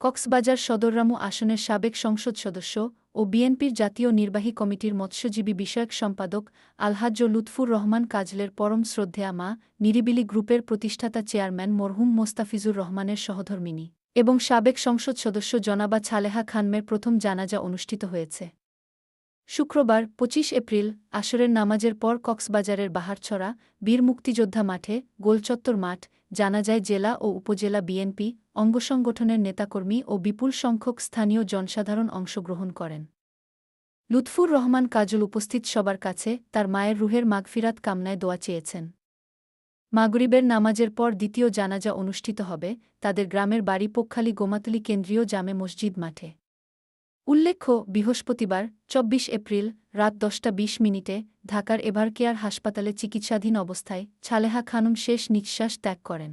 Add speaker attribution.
Speaker 1: কক্সবাজার সদররামু আসনের সাবেক সংসদ সদস্য ও বিএনপির জাতীয় নির্বাহী কমিটির মৎস্যজীবী বিষয়ক সম্পাদক আলহাজ্জ লুৎফুর রহমান কাজলের পরম শ্রদ্ধেয়া মা নিরিবিলি গ্রুপের প্রতিষ্ঠাতা চেয়ারম্যান মরহুম মোস্তাফিজুর রহমানের সহধর্মিনী এবং সাবেক সংসদ সদস্য জনাবা ছালেহা খানমের প্রথম জানাজা অনুষ্ঠিত হয়েছে। শুক্রবার ২৫ এপ্রিল, আসরের নামাজের পর কক্সবাজারের বাহারছড়া, বীর মুক্তিযোদ্ধা মাঠে গোলচত্বর মাঠ জানাজায় জেলা ও উপজেলা বিএনপি অঙ্গসংগঠনের নেতাকর্মী ও বিপুল সংখ্যক স্থানীয় জনসাধারণ অংশগ্রহণ করেন। লুৎফুর রহমান কাজল উপস্থিত সবার কাছে তার মায়ের রুহের মাগফিরাত কামনায় দোয়া চেয়েছেন। মাগরিবের নামাজের পর দ্বিতীয় জানাজা অনুষ্ঠিত হবে, তাদের গ্রামের বাড়ি পোক্ষালী গোমাতলি কেন্দ্রীয় জামে মসজিদ মাঠে। উল্লেখ্য, বৃহস্পতিবার ২৪ এপ্রিল, রাত দশটা বিশ মিনিটে ঢাকার এভারকেয়ার হাসপাতালে চিকিৎসাধীন অবস্থায় ছালেহা খানম শেষ নিঃশ্বাস ত্যাগ করেন।